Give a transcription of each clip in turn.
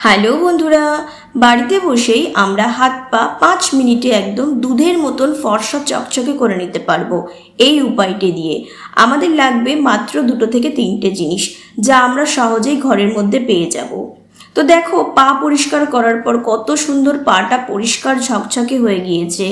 Hello বন্ধুরা, বাড়িতে বসেই আমরা হাত পা পাঁচ মিনিটে একদম দুধের মতন ফর্সা চকচকে করে নিতে পারব এই উপায়টি দিয়ে। আমাদের লাগবে মাত্র দুটো থেকে তিনটে জিনিস, যা আমরা সহজেই ঘরের মধ্যে পেয়ে যাব। তো দেখো, পা পরিষ্কার করার পর কত সুন্দর পাটা পরিষ্কার ঝকঝকে হয়ে গিয়েছে।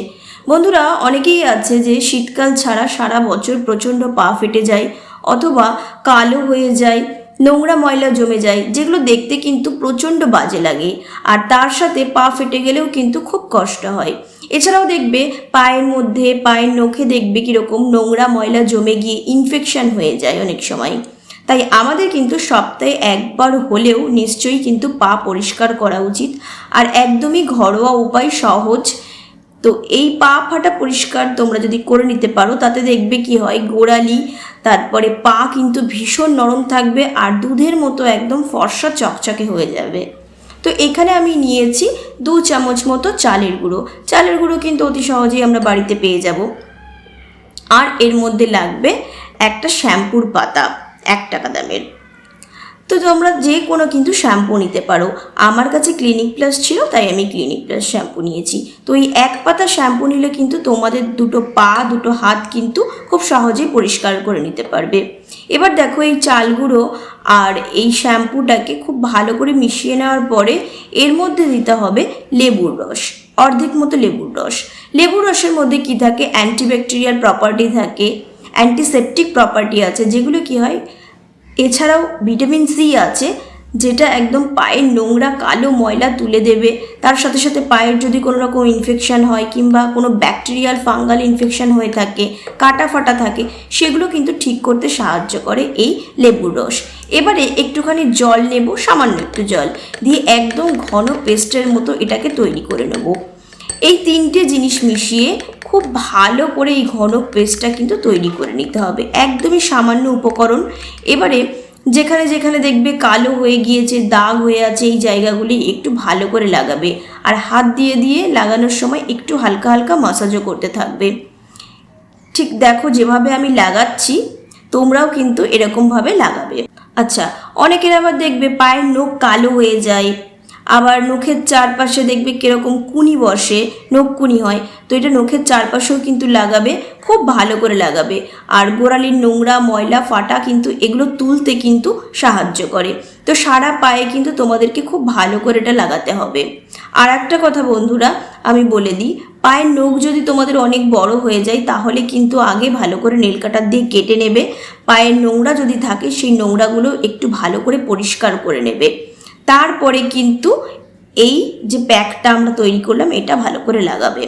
বন্ধুরা, অনেকেই আছে যে শীতকাল ছাড়া সারা বছর প্রচণ্ড পা ফেটে যায় অথবা কালো হয়ে যায় নোংরা ময়লা জমে যায়, যেগুলো দেখতে কিন্তু প্রচণ্ড বাজে লাগে। আর তার সাথে পা ফেটে গেলেও কিন্তু খুব কষ্ট হয়। এছাড়াও দেখবে পায়ের মধ্যে, পায়ের নখে দেখবে কীরকম নোংরা ময়লা জমে গিয়ে ইনফেকশন হয়ে যায় অনেক সময়। তাই আমাদের কিন্তু সপ্তাহে একবার হলেও নিশ্চয়ই কিন্তু পা পরিষ্কার করা উচিত। আর একদমই ঘরোয়া উপায় সহজ তো এই পা ফাটা পরিষ্কার তোমরা যদি করে নিতে পারো, তাতে দেখবে কি হয়, গোড়ালি, তারপরে পা কিন্তু ভীষণ নরম থাকবে আর দুধের মতো একদম ফর্সা চকচকে হয়ে যাবে। তো এখানে আমি নিয়েছি দু চামচ মতো চালের গুঁড়ো। চালের গুঁড়ো কিন্তু অতি সহজেই আমরা বাড়িতে পেয়ে যাব। আর এর মধ্যে লাগবে একটা শ্যাম্পুর পাতা, এক টাকা দামের। তো তোমরা যে কোনো কিন্তু শ্যাম্পু নিতে পারো। আমার কাছে ক্লিনিক প্লাস ছিল, তাই আমি ক্লিনিক প্লাস শ্যাম্পু নিয়েছি। তো এই এক পাতা শ্যাম্পু নিলে কিন্তু তোমাদের দুটো পা, দুটো হাত কিন্তু খুব সহজেই পরিষ্কার করে নিতে পারবে। এবার দেখো এই চালগুলো আর এই শ্যাম্পুটাকে খুব ভালো করে মিশিয়ে নেওয়ার পরে এর মধ্যে দিতে হবে লেবুর রস, অর্ধেক মতো লেবুর রস। লেবুর রসের মধ্যে কি থাকে? অ্যান্টিব্যাকটেরিয়াল প্রপার্টি থাকে অ্যান্টিসেপটিক প্রপার্টি আছে, যেগুলো কি হয়? এছাড়াও ভিটামিন সি আছে, যেটা একদম পায়ের নোংরা কালো ময়লা তুলে দেবে। তার সাথে সাথে পায়ের যদি কোনো রকম ইনফেকশন হয় কিংবা কোনো ব্যাকটেরিয়াল ফাঙ্গাল ইনফেকশান হয়ে থাকে, কাটা ফাটা থাকে, সেগুলো কিন্তু ঠিক করতে সাহায্য করে এই লেবুর রস। এবারে একটুখানি জল নেব, সামান্য একটু জল। দিয়ে একদম ঘন পেস্টের মতো এটাকে তৈরি করে নেব। এই তিনটে জিনিস মিশিয়ে খুব ভালো করে এই ঘন পেস্টটা কিন্তু তৈরি করে নিতে হবে। একদমই সামান্য উপকরণ। এবারে যেখানে যেখানে দেখবে কালো হয়ে গিয়েছে, দাগ হয়ে আছে, এই জায়গাগুলি একটু ভালো করে লাগাবে। আর হাত দিয়ে দিয়ে লাগানোর সময় একটু হালকা হালকা মাসাজও করতে থাকবে। ঠিক দেখো যেভাবে আমি লাগাচ্ছি, তোমরাও কিন্তু এরকমভাবে লাগাবে। আচ্ছা অনেকের আবার দেখবে পায়ের নখ কালো হয়ে যায় আবার নখের চারপাশে দেখবে কীরকম কুনি বসে নখ কুনি হয়। তো এটা নখের চারপাশেও কিন্তু লাগাবে, খুব ভালো করে লাগাবে। আর গোড়ালির নোংরা, ময়লা, ফাটা কিন্তু এগুলো তুলতে কিন্তু সাহায্য করে। তো সারা পায়ে কিন্তু তোমাদেরকে খুব ভালো করে এটা লাগাতে হবে। আর একটা কথা বন্ধুরা, আমি বলে দিই, পায়ের নখ যদি তোমাদের অনেক বড় হয়ে যায়, তাহলে কিন্তু আগে ভালো করে নেল কাটার দিয়ে কেটে নেবে। পায়ের নোংরা যদি থাকে, সেই নোংরাগুলো একটু ভালো করে পরিষ্কার করে নেবে। তারপরে কিন্তু এই যে প্যাকটা আমরা তৈরি করলাম, এটা ভালো করে লাগাবে।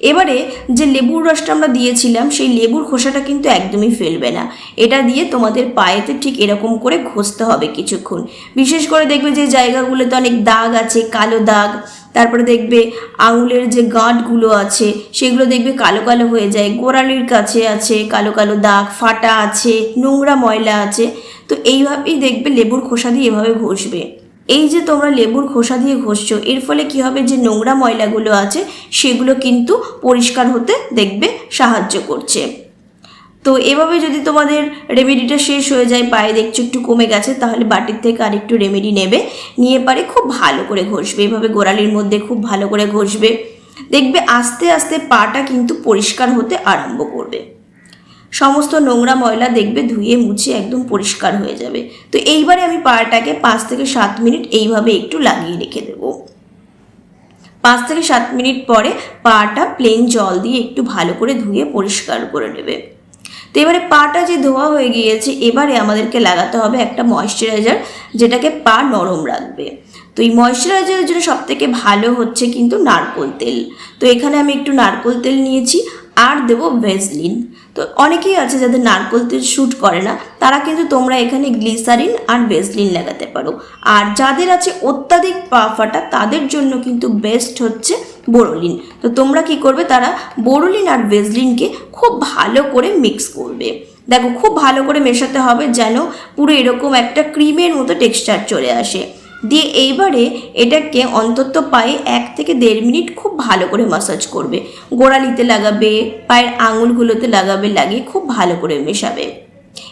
এবারে যে লেবুর রসটা আমরা দিয়েছিলাম, সেই লেবুর খোসাটা কিন্তু একদমই ফেলবে না। এটা দিয়ে তোমাদের পায়েতে ঠিক এরকম করে ঘষতে হবে কিছুক্ষণ। বিশেষ করে দেখবে যে জায়গাগুলোতে অনেক দাগ আছে, কালো দাগ। তারপরে দেখবে আঙুলের যে গাঁটগুলো আছে, সেগুলো দেখবে কালো কালো হয়ে যায়। গোড়ালির কাছে আছে, কালো কালো দাগ, ফাটা আছে, নোংরা ময়লা আছে। তো এইভাবেই দেখবে লেবুর খোসা দিয়ে এভাবে ঘষবে। এই যে তোমরা লেবুর খোসা দিয়ে ঘষছো, এর ফলে কি হবে? যে নোংরা ময়লাগুলো আছে, সেগুলো কিন্তু পরিষ্কার হতে দেখবে সাহায্য করছে। তো এভাবে যদি তোমাদের রেমেডিটা শেষ হয়ে যায়, পায়ে দেখছ একটু কমে গেছে, তাহলে বাটির থেকে আরেকটু রেমেডি নেবে। নিয়ে পারে খুব ভালো করে ঘষবে। এভাবে গোড়ালির মধ্যে খুব ভালো করে ঘষবে। দেখবে আস্তে আস্তে পাটা কিন্তু পরিষ্কার হতে আরম্ভ করবে। সমস্ত নোংরা ময়লা দেখবে, ধুয়ে, মুছে একদম পরিষ্কার হয়ে যাবে। তো এইবারে আমি পাটাকে পাঁচ থেকে সাত মিনিট এইভাবে একটু লাগিয়ে রেখে দেব। পাঁচ থেকে সাত মিনিট পরে পাটা প্লেন জল দিয়ে একটু ভালো করে ধুয়ে পরিষ্কার করে নেবে। তো এবারে পাটা যে ধোয়া হয়ে গিয়েছে, এবারে আমাদেরকে লাগাতে হবে একটা ময়শ্চারাইজার যেটাকে পা নরম রাখবে। তো এই ময়শ্চারাইজারের জন্য সবথেকে ভালো হচ্ছে কিন্তু নারকোল তেল। তো এখানে আমি একটু নারকোল তেল নিয়েছি আর দেব ভেজলিন তো অনেকেই আছে যাদের নারকোল তেল শ্যুট করে না, তারা কিন্তু তোমরা এখানে গ্লিসারিন আর ভেজলিন লাগাতে পারো। আর যাদের আছে অত্যাধিক পা ফাটা, তাদের জন্য কিন্তু বেস্ট হচ্ছে বোরোলিন তো তোমরা কি করবে, তারা বোরোলিন আর ভেজলিনকে খুব ভালো করে মিক্স করবে। দেখো, খুব ভালো করে মেশাতে হবে যেন পুরো এরকম একটা ক্রিমের মতো টেক্সচার চলে আসে। দিয়ে এইবারে এটাকে অন্তত পায়ে এক থেকে দেড় মিনিট খুব ভালো করে মাসাজ করবে। গোড়ালিতে লাগাবে, পায়ের আঙুলগুলোতে লাগাবে, লাগিয়ে খুব ভালো করে মেশাবে।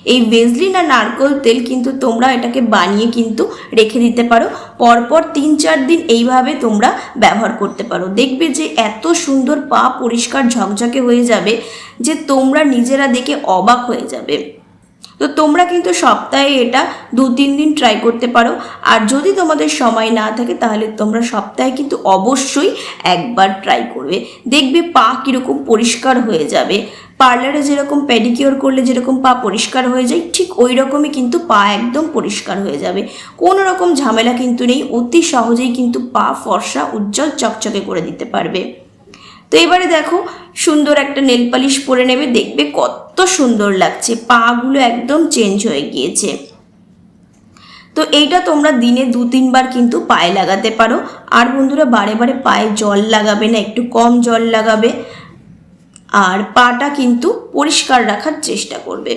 এই ভেজলিন আর নারকোল তেল কিন্তু তোমরা এটাকে বানিয়ে কিন্তু রেখে দিতে পারো। পরপর তিন চার দিন এইভাবে তোমরা ব্যবহার করতে পারো। দেখবে যে এত সুন্দর পা পরিষ্কার ঝকঝকে হয়ে যাবে যে তোমরা নিজেরা দেখে অবাক হয়ে যাবে। তো তোমরা কিন্তু সপ্তাহে এটা দু, তিন দিন ট্রাই করতে পারো। আর যদি তোমাদের সময় না থাকে, তাহলে তোমরা সপ্তাহে কিন্তু অবশ্যই একবার ট্রাই করবে। দেখবে পা কীরকম পরিষ্কার হয়ে যাবে। পার্লারে যেরকম প্যাডিকিওর করলে যেরকম পা পরিষ্কার হয়ে যায়, ঠিক ওই রকমই কিন্তু পা একদম পরিষ্কার হয়ে যাবে। কোনো রকম ঝামেলা কিন্তু নেই, অতি সহজেই কিন্তু পা ফর্সা, উজ্জ্বল, চকচকে করে দিতে পারবে। তো এবারে দেখো, সুন্দর একটা নেল পালিশ পরে নেবে, দেখবে কত সুন্দর লাগছে, পাগুলো একদম চেঞ্জ হয়ে গিয়েছে। তো এইটা তোমরা দিনে দু, তিনবার কিন্তু পায়ে লাগাতে পারো। আর বন্ধুরা, বারে বারে পায়ে জল লাগাবে না, একটু কম জল লাগাবে। আর পাটা কিন্তু পরিষ্কার রাখার চেষ্টা করবে।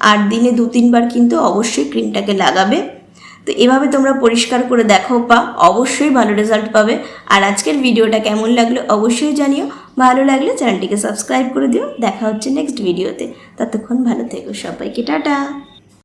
আর দিনে দু, তিনবার কিন্তু অবশ্যই ক্রিমটাকে লাগাবে। তো এভাবে তোমরা পরিষ্কার করে দেখো পা অবশ্যই ভালো রেজাল্ট পাবে। আর আজকের ভিডিওটা কেমন লাগল অবশ্যই জানিও। ভালো লাগলে চ্যানেলটিকে সাবস্ক্রাইব করে দিও। দেখা হচ্ছে নেক্সট ভিডিওতে ততক্ষণ ভালো থেকো সবাইকে, টাটা।